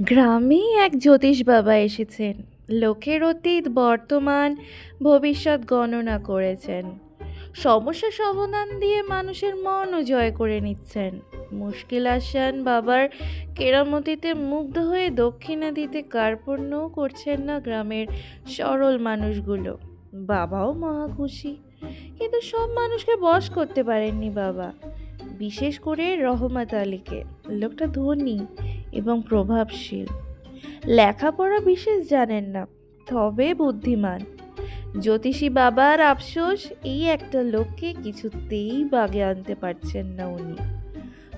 গ্রামে এক জ্যোতিষ বাবা এসেছেন। লোকের অতীত, বর্তমান, ভবিষ্যৎ গণনা করেছেন। সমস্যা সমাধান দিয়ে মানুষের মনও জয় করে নিচ্ছেন। মুশকিল আসান বাবার কেরামতিতে মুগ্ধ হয়ে দক্ষিণা দিতে কার্পণ্যও করছেন না গ্রামের সরল মানুষগুলো। বাবাও মহা খুশি। কিন্তু সব মানুষকে বশ করতে পারেননি বাবা। বিশেষ করে রহমত আলীকে। লোকটা ধনী এবং প্রভাবশীল। লেখাপড়া বিশেষ জানেন না, তবে বুদ্ধিমান। জ্যোতিষী বাবার আফসোস, এই একটা লোককে কিছুতেই বাগে আনতে পারছেন না উনি।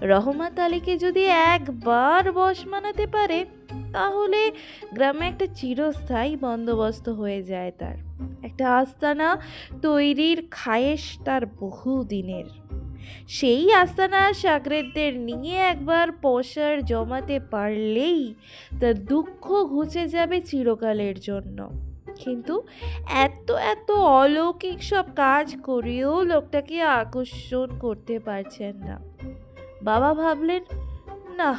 রহমত আলীকে যদি একবার বশ মানাতে পারে, তাহলে গ্রামে একটা চিরস্থায়ী বন্দোবস্ত হয়ে যায় তার। একটা আস্তানা তৈরির খায়েশ তার বহু দিনের সেই আস্তানা সাগরেদদের নিয়ে একবার পয়সার জমাতে পারলেই তার দুঃখ ঘুচে যাবে চিরকালের জন্য। কিন্তু এত এত অলৌকিক সব কাজ করেও লোকটাকে আকর্ষণ করতে পারছেন না। বাবা ভাবলেন, না,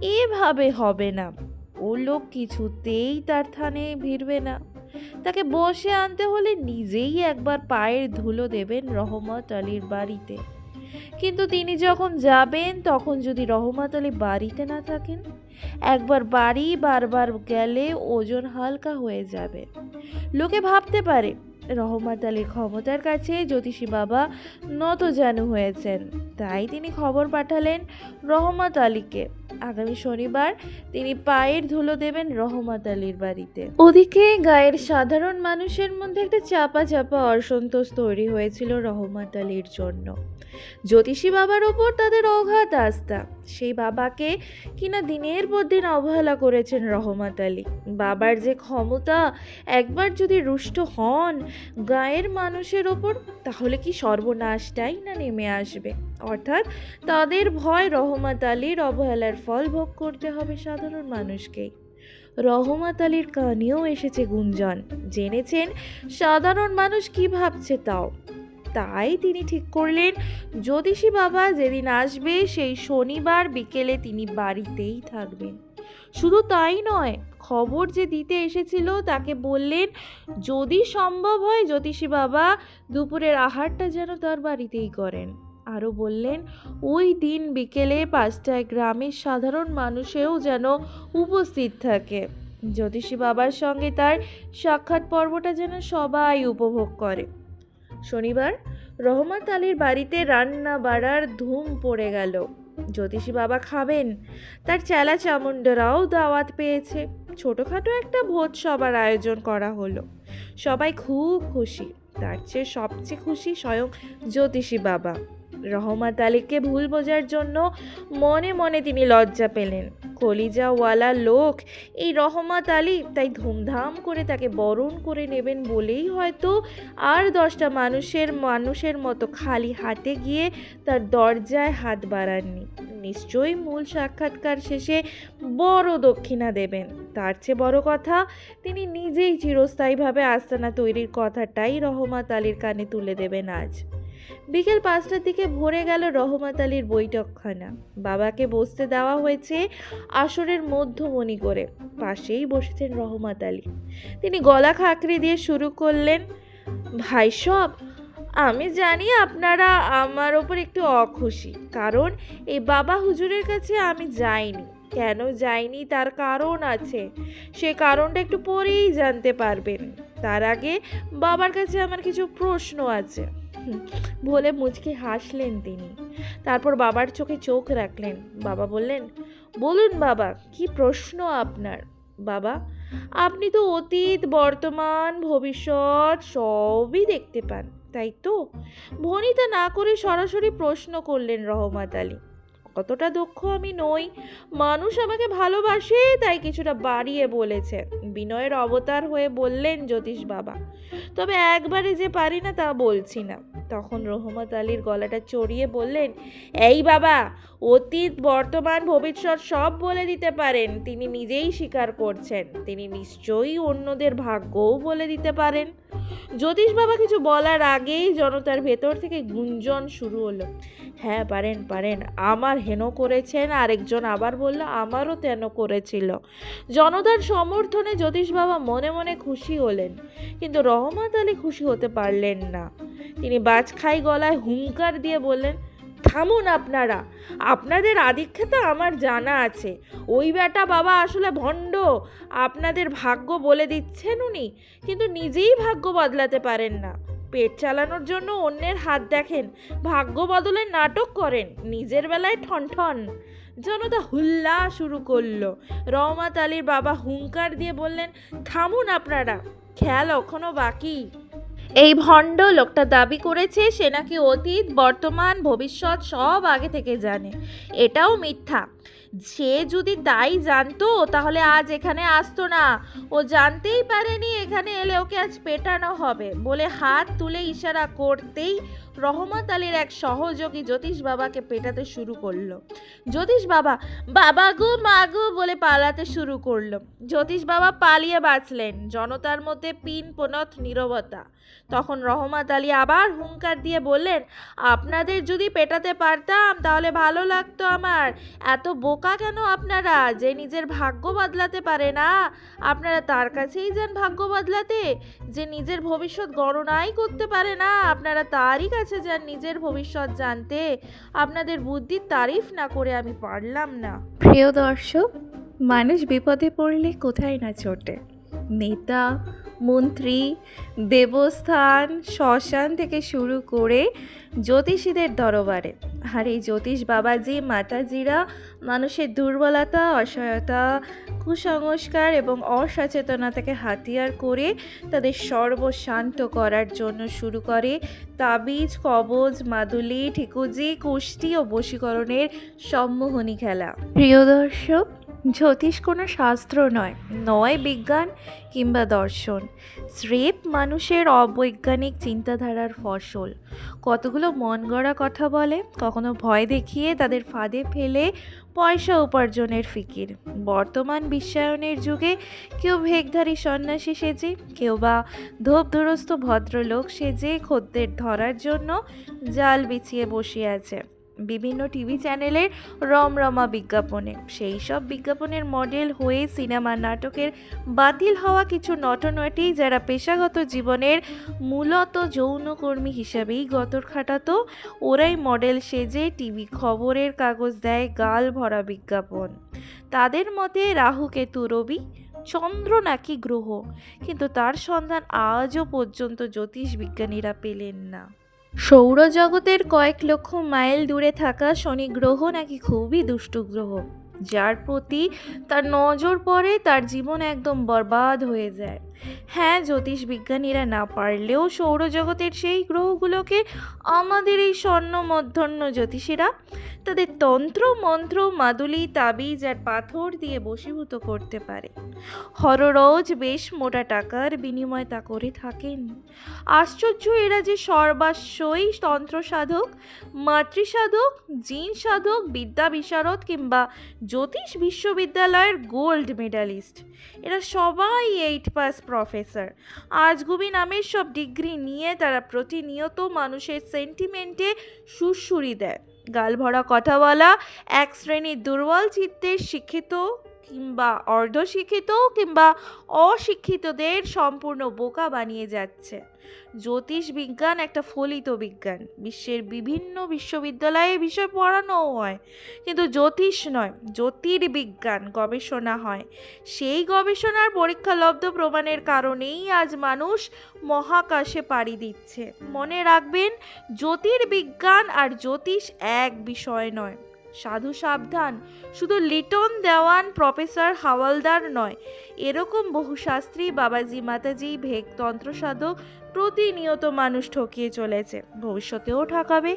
এভাবে হবে না। ও লোক কিছুতেই তার থানে ভিড়বে না। তাকে বসে আনতে হলে নিজেই একবার পায়ের ধুলো দেবেন রহমত আলীর বাড়িতে। কিন্তু তিনি যখন যাবেন, তখন যদি রহমত আলী বাড়িতে না থাকেন, একবার বাড়ি বারবার গেলে ওজন হালকা হয়ে যাবে। লোকে ভাবতে পারে রহমত আলীর ক্ষমতার কাছে জ্যোতিষী বাবা নত জানু হয়েছেন। তাই তিনি খবর পাঠালেন রহমত আলীকে। আগামী শনিবার তিনি পায়ের ধুলো দেবেন রহমত আলীর বাড়িতে। ওদিকে গায়ের সাধারণ মানুষের মধ্যে একটা চাপা চাপা অসন্তোষ তৈরি হয়েছিল রহমত আলীর জন্য। জ্যোতিষী বাবার ওপর তাদের অঘাত আস্থা। সেই বাবাকে কিনা দিনের পর দিন অবহেলা করেছেন রহমত আলী। বাবার যে ক্ষমতা একবার যদি রুষ্ট হন গায়ের মানুষের ওপর, তাহলে কি সর্বনাশটাই না নেমে আসবে? অর্থাৎ তাদের ভয় রহমত আলীর অবহেলার ফল ভোগ করতে হবে সাধারণ মানুষকেই রহমত আলীর কানেও এসেছে গুঞ্জন, জেনেছেন সাধারণ মানুষ কি ভাবছে তাও। তাই তিনি ঠিক করলেন, জ্যোতিষী বাবা যেদিন আসবে সেই শনিবার বিকেলে তিনি বাড়িতেই থাকবেন। শুধু তাই নয়, খবর যে দিতে এসেছিল তাকে বললেন, যদি সম্ভব হয় জ্যোতিষী বাবা, দুপুরের আহারটা যেন তার বাড়িতেই করেন। আরও বললেন, ওই দিন বিকেলে পাঁচটায় গ্রামের সাধারণ মানুষেও যেন উপস্থিত থাকে। জ্যোতিষী বাবার সঙ্গে তার সাক্ষাৎ পর্বটা যেন সবাই উপভোগ করে। শনিবার রহমত আলীর বাড়িতে রান্না বাড়ার ধুম পড়ে গেল। জ্যোতিষী বাবা খাবেন। তার চেলা চামুণ্ডরাও দাওয়াত পেয়েছে। ছোটোখাটো একটা ভোজ সবার আয়োজন করা হলো। সবাই খুব খুশি। তার চেয়ে সবচেয়ে খুশি স্বয়ং জ্যোতিষী বাবা। রহমত আলীকে ভুল বোঝার জন্য মনে মনে তিনি লজ্জা পেলেন। কলিজাওয়ালা লোক। এই রহমত আলী তাই ধুমধাম করে তাকে বরণ করে নেবেন বলেই হয়তো আর দশটা মানুষের মানুষের মতো খালি হাতে গিয়ে তার দরজায় হাত বাড়াননি। নিশ্চয়ই মূল সাক্ষাৎকার শেষে বড় দক্ষিণা দেবেন। তার চেয়ে বড় কথা, তিনি নিজেই চিরস্থায়ীভাবে আস্তানা তৈরির কথাটাই রহমত আলীর কানে তুলে দেবেন আজ। বিকেল পাঁচটার দিকে ভরে গেল রহমত আলীর বৈঠকখানা। বাবাকে বসতে দেওয়া হয়েছে আসরের মধ্যমণি করে। পাশেই বসেছেন রহমত আলী। তিনি গলা খাঁকড়ে দিয়ে শুরু করলেন, ভাই সব, আমি জানি আপনারা আমার ওপর একটু অখুশি, কারণ এই বাবা হুজুরের কাছে আমি যাইনি। কেন যাইনি তার কারণ আছে, সে কারণটা একটু পরেই জানতে পারবেন। তার আগে বাবার কাছে আমার কিছু প্রশ্ন আছে। বলে মুচকি হাসলেন তিনি। তারপর বাবার চোখে চোখ রাখলেন। বাবা বললেন, বলুন বাবা, কি প্রশ্ন আপনার? বাবা, আপনি তো অতীত, বর্তমান, ভবিষ্যৎ সবই দেখতে পান, তাই তো? ভনিতা না করে সরাসরি প্রশ্ন করলেন রহমত আলী। কতটা দক্ষ আমি নই, মানুষ আমাকে ভালোবাসে, তাই কিছুটা বাড়িয়ে বলেছে বিনয়ের অবতার হয়ে বললেন জ্যোতিষ বাবা, তবে একবারে যে পারি না তা বলছি না। তখন রহমত আলীর গলাটা চড়িয়ে বললেন, এই বাবা, অতীত, বর্তমান, ভবিষ্যৎ সব বলে দিতে পারেন। তিনি নিজেই স্বীকার করছেন। তিনি নিশ্চয়ই অন্যদের ভাগ্যও বলে দিতে পারেন। জ্যোতিষ বাবা কিছু বলার আগেই জনতার ভেতর থেকে গুঞ্জন শুরু হলো। হ্যাঁ পারেন পারেন, আমার হেন করেছেন, আরেকজন আবার বলল, আমারও তেন করেছিল। জনতার সমর্থনে জ্যোতিষ বাবা মনে মনে খুশি হলেন, কিন্তু রহমত আলী খুশি হতে পারলেন না। তিনি বাজখাই গলায় হুঙ্কার দিয়ে বললেন থামুন আপনারা। আপনাদের আদিক্ষেতা আমার জানা আছে। ওই বেটা বাবা আসলে ভণ্ড। আপনাদের ভাগ্য বলে দিচ্ছেন উনি, কিন্তু নিজেই ভাগ্য বদলাতে পারেন না। পেট চালানোর জন্য অন্যের হাত দেখেন, ভাগ্য বদলে নাটক করেন, নিজের বেলায় ঠনঠন জনতা হুল্লা শুরু করল। রহমাত আলীর বাবা হুঙ্কার দিয়ে বললেন, থামুন আপনারা, খেয়াল এখনও বাকি। এই ভণ্ড লোকটা দাবি করেছে সে নাকি অতীত, বর্তমান, ভবিষ্যৎ সব আগে থেকে জানে। এটাও মিথ্যা। সে যদি তাই জানতো, তাহলে আজ এখানে আসতো না। ও জানতেই পারেনি এখানে এলে ওকে আজ পেটানো হবে বলে হাত তুলে ইশারা করতেই রহমত আলীর এক সহযোগী জ্যোতিষ বাবাকে পেটাতে শুরু করল। জ্যোতিষ বাবা বাবা গো, মা গো বলে পালাতে শুরু করল। জ্যোতিষ বাবা পালিয়ে বাঁচলেন জনতার মধ্যে পিন, পনথ, নীরবতা। তখন রহমত আলী আবার হুঙ্কার দিয়ে বললেন, আপনাদের যদি পেটাতে পারতাম, তাহলে ভালো লাগতো আমার। এত বোকা কেন আপনারা? যে নিজের ভাগ্য বদলাতে পারে না। আপনারা তার কাছেই যান ভাগ্য বদলাতে। যে নিজের ভবিষ্যৎ গণনাই করতে পারে না, আপনারা তারই কাছে যান নিজের ভবিষ্যৎ জানতে আপনাদের বুদ্ধির তারিফ না করে আমি পারলাম না। প্রিয় দর্শক, মানুষ বিপদে পড়লে কোথায় না ছোটে। নেতা, মন্ত্রী, দেবস্থান, শ্মশান থেকে শুরু করে জ্যোতিষীদের দরবারে। আর এই জ্যোতিষ বাবাজি, মাতাজিরা, মানুষের দুর্বলতা, অসহায়তা, কুসংস্কার এবং অসচেতনতাকে হাতিয়ার করে তাদের সর্বশান্ত করার জন্য শুরু করে তাবিজ, কবজ, মাদুলি, ঠিকুজি, কুষ্টি ও বশীকরণের সম্মোহনী খেলা। প্রিয় দর্শক জ্যোতিষ কোনো শাস্ত্র নয় নয় বিজ্ঞান কিংবা দর্শন। স্রেফ মানুষের অবৈজ্ঞানিক চিন্তাধারার ফসল। কতগুলো মন গড়া কথা বলে, কখনো ভয় দেখিয়ে তাদের ফাঁদে ফেলে পয়সা উপার্জনের ফিকির। বর্তমান বিশ্বায়নের যুগে কেউ ভেগধারী সন্ন্যাসী সেজে, কেউ বা ধোপধুরস্ত ভদ্রলোক সেজে খদ্দের ধরার জন্য জাল বিছিয়ে বসে আছে। বিভিন্ন টিভি চ্যানেলের রমরমা বিজ্ঞাপনে। সেই সব বিজ্ঞাপনের মডেল হয়ে সিনেমা নাটকের বাতিল হওয়া কিছু নটনটি যারা পেশাগত জীবনের মূলত যৌনকর্মী হিসাবেই গতর খাটাতো, ওরাই মডেল সেজে টিভি খবরের কাগজ দেয় গাল ভরা বিজ্ঞাপন। তাদের মতে রাহু কেতু রবি, চন্দ্র নাকি গ্রহ, কিন্তু তার সন্ধান আজও পর্যন্ত জ্যোতিষ বিজ্ঞানীরা পেলেন না। সৌরজগতের কয়েক লক্ষ মাইল দূরে থাকা শনি গ্রহ নাকি খুবই দুষ্টু গ্রহ, যার প্রতি তার নজর পড়ে তার জীবন একদম বরবাদ হয়ে যায়। হ্যাঁ জ্যোতিষ বিজ্ঞানীরা না পারলেও সৌরজগতের সেই গ্রহগুলোকে আমাদের এই স্বর্ণ মধ্যাহ্ন জ্যোতিষীরা তাদের তন্ত্র, মন্ত্র, মাদুলি, তাবিজ আর পাথর দিয়ে বশীভূত করতে পারে। হররোজ বেশ মোটা টাকার বিনিময় তা করে থাকেন। আশ্চর্য, এরা যে সর্বাশ্বই তন্ত্র সাধক মাতৃসাধক জিন সাধক বিদ্যা বিশারদ কিংবা জ্যোতিষ বিশ্ববিদ্যালয়ের গোল্ড মেডালিস্ট। এরা সবাই এইট পাস প্রফেসর। আজগুবি নামের সব ডিগ্রি নিয়ে তারা প্রতিনিয়ত মানুষের সেন্টিমেন্টে সুরসুরি দেয়। গালভরা কথা বলা এক শ্রেণির দুর্বল চিত্তের শিক্ষিত কিংবা অর্ধশিক্ষিত কিংবা অশিক্ষিতদের সম্পূর্ণ বোকা বানিয়ে যাচ্ছে। জ্যোতিষ বিজ্ঞান একটা ফলিত বিজ্ঞান। বিশ্বের বিভিন্ন বিশ্ববিদ্যালয়ে বিষয় পড়ানোও হয়। কিন্তু জ্যোতিষ নয় জ্যোতির্বিজ্ঞান গবেষণা হয়। সেই গবেষণার পরীক্ষালব্ধ প্রমাণের কারণেই আজ মানুষ মহাকাশে পাড়ি দিচ্ছে। মনে রাখবেন জ্যোতির্বিজ্ঞান আর জ্যোতিষ এক বিষয় নয়। সাধু সাবধান, শুধু লিটন দেওয়ান প্রফেসর হাওয়ালদার নয়, এরকম বহু শাস্ত্রী বাবাজি মাতাজি ভেগ তন্ত্র সাধক প্রতিনিয়ত মানুষ ঠকিয়ে চলেছে, ভবিষ্যতেও ঠকাবে।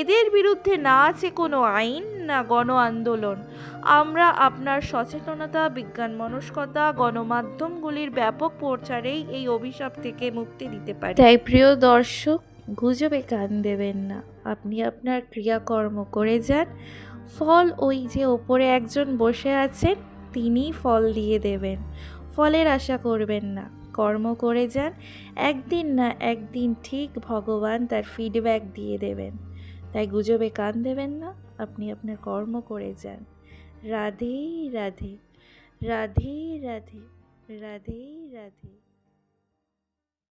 এদের বিরুদ্ধে না আছে কোনো আইন, না গণ আন্দোলন আমরা আপনার সচেতনতা বিজ্ঞান মনস্কতা গণমাধ্যমগুলির ব্যাপক প্রচারেই এই অভিশাপ থেকে মুক্তি দিতে পারি। তাই প্রিয় দর্শক, গুজবে কান দেবেন না। আপনি আপনার ক্রিয়াকর্ম করে যান ফল ওই যে ওপরে একজন বসে আছেন, তিনিই ফল দিয়ে দেবেন। ফলের আশা করবেন না, কর্ম করে যান, একদিন না একদিন ঠিক ভগবান তার ফিডব্যাক দিয়ে দেবেন। তাই গুজবে কান দেবেন না, আপনি আপনার কর্ম করে যান। রাধে রাধে রাধে রাধে রাধে রাধে।